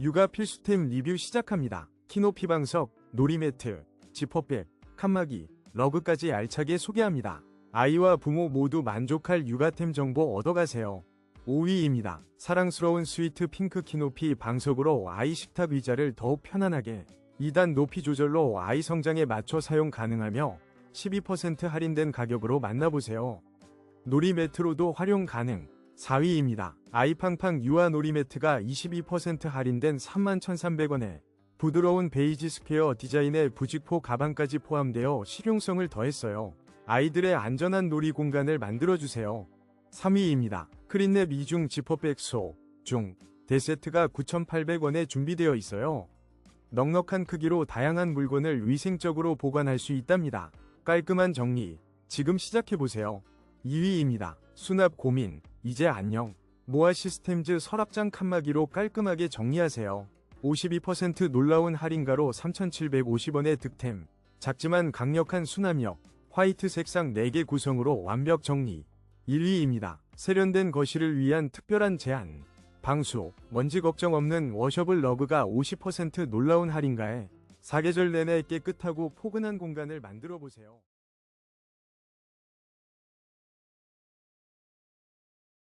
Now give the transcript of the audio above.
육아 필수템 리뷰 시작합니다. 키높이 방석, 놀이매트, 지퍼백, 칸막이, 러그까지 알차게 소개합니다. 아이와 부모 모두 만족할 육아템 정보 얻어가세요. 5위입니다. 사랑스러운 스위트 핑크 키높이 방석으로 아이 식탁 의자를 더욱 편안하게 2단 높이 조절로 아이 성장에 맞춰 사용 가능하며 12% 할인된 가격으로 만나보세요. 놀이 매트로도 활용 가능. 4위입니다. 아이팡팡 유아 놀이매트가 22% 할인된 31,300원에 부드러운 베이지 스퀘어 디자인의 부직포 가방까지 포함되어 실용성을 더했어요. 아이들의 안전한 놀이 공간을 만들어주세요. 3위입니다. 크린랩 이중 지퍼백 소, 중, 대세트가 9,800원에 준비되어 있어요. 넉넉한 크기로 다양한 물건을 위생적으로 보관할 수 있답니다. 깔끔한 정리, 지금 시작해보세요. 2위입니다. 수납 고민, 이제 안녕. 모아 시스템즈 서랍장 칸막이로 깔끔하게 정리하세요. 52% 놀라운 할인가로 3,750원의 득템. 작지만 강력한 수납력, 화이트 색상 4개 구성으로 완벽 정리. 1위입니다. 세련된 거실을 위한 특별한 제안. 방수, 먼지 걱정 없는 워셔블 러그가 50% 놀라운 할인가에 사계절 내내 깨끗하고 포근한 공간을 만들어 보세요.